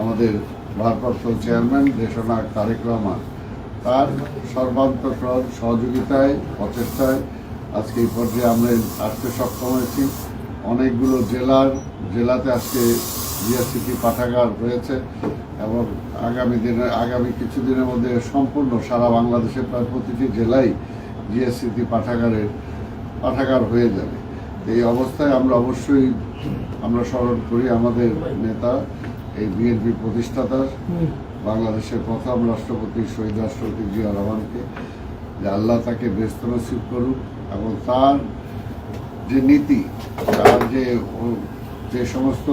আমাদের ভারপ্রাপ্ত চেয়ারম্যান দেশনায়ক তারেক রহমান। তার সর্বান্তকরণ সহযোগিতায়, প্রচেষ্টায় আজকে এই পর্যায়ে আমরা আসতে সক্ষম হয়েছি। অনেকগুলো জেলার, জেলাতে আজকে জিএসসিটি পাঠাগার রয়েছে এবং আগামী দিনে, আগামী কিছুদিনের মধ্যে সম্পূর্ণ সারা বাংলাদেশের প্রায় প্রতিটি জেলায় জিএসসিটি পাঠাগারের, পাঠাগার হয়ে যাবে। এই অবস্থায় আমরা অবশ্যই আমরা স্মরণ করি আমাদের নেতা এই বিএনপি প্রতিষ্ঠাতা বাংলাদেশের প্রথম রাষ্ট্রপতি শহীদ রাষ্ট্রপতি জিয়া রহমানকে যে আল্লাহ তাকে ব্যস্ত নসিব করুক এবং তার যে নীতি তার যে যে সমস্ত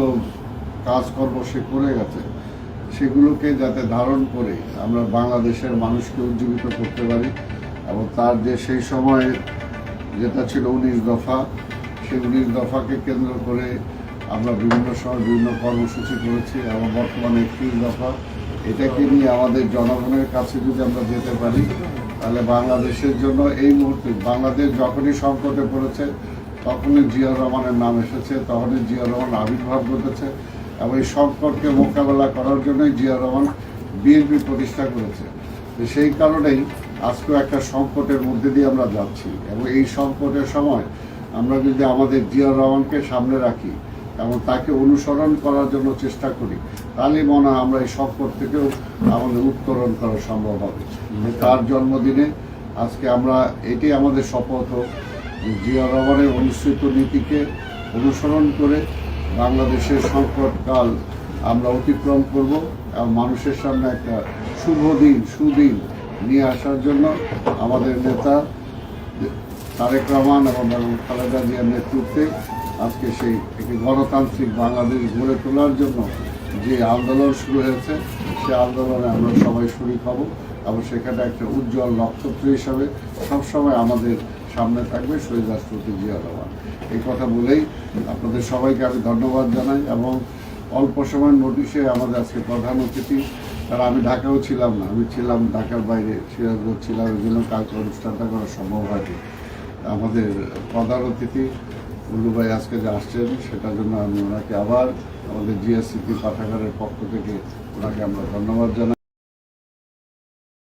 কাজকর্ম সে করে গেছে সেগুলোকে যাতে ধারণ করে আমরা বাংলাদেশের মানুষকে উজ্জীবিত করতে পারি এবং তার যে সেই সময়ে যেটা ছিল উনিশ দফা সেই উনিশ দফাকে কেন্দ্র করে আমরা বিভিন্ন সময় বিভিন্ন কর্মসূচি করেছি এবং বর্তমানে একত্রিশ দফা। এটাকে নিয়ে আমাদের জনগণের কাছে যদি আমরা যেতে পারি, তাহলে বাংলাদেশের জন্য এই মুহূর্তে, বাংলাদেশ যখনই সংকটে পড়েছে, তখনই জিয়া রহমানের নাম এসেছে, তখনই জিয়া রহমান আবির্ভাব ঘটেছে এবং এই সংকটকে মোকাবেলা করার জন্যই জিয়া রহমান বিএনপি প্রতিষ্ঠা করেছে। সেই কারণেই আজকেও একটা সংকটের মধ্যে দিয়ে আমরা যাচ্ছি এবং এই সংকটের সময় আমরা যদি আমাদের জিয়া রহমানকে সামনে রাখি এবং তাকে অনুসরণ করার জন্য চেষ্টা করি। তাহলেই মনে হয় আমরা এই সংকট থেকেও আমাদের উত্তরণ করা সম্ভব হবে। তার জন্মদিনে আজকে আমরা এটাই আমাদের শপথ হোক যে জিয়া রহমানের অনুসৃত নীতিকে অনুসরণ করে বাংলাদেশের সংকটকাল আমরা অতিক্রম করব এবং মানুষের সামনে একটা শুভ দিন সুদিন নিয়ে আসার জন্য আমাদের নেতা তারেক রহমান এবং খালেদা জিয়ার নেতৃত্বে আজকে সেই একটি গণতান্ত্রিক বাংলাদেশ গড়ে তোলার জন্য যে আন্দোলন শুরু হয়েছে, সে আন্দোলনে আমরা সবাই শরিক হব এবং সেখানে একটা উজ্জ্বল নক্ষত্র হিসাবে সবসময় আমাদের সামনে থাকবে শহীদ রাষ্ট্রপতি জিয়া রহমান। এই কথা বলেই আপনাদের সবাইকে আমি ধন্যবাদ জানাই এবং অল্প সময়ের নোটিশে আমাদের আজকে প্রধান অতিথি কারণ আমি ঢাকাও ছিলাম না, আমি ছিলাম ঢাকার বাইরে, সিরাজগঞ্জ ছিলাম এই জন্য কালকে অনুষ্ঠানটা করা সম্ভব হয়নি। আমাদের প্রধান অতিথি উল্লু ভাই আজকে যে আসছেন, সেটার জন্য আমি ওনাকে আবার আমাদের জিএসসিপি পাঠাগারের পক্ষ থেকে ওনাকে আমরা ধন্যবাদ জানাই।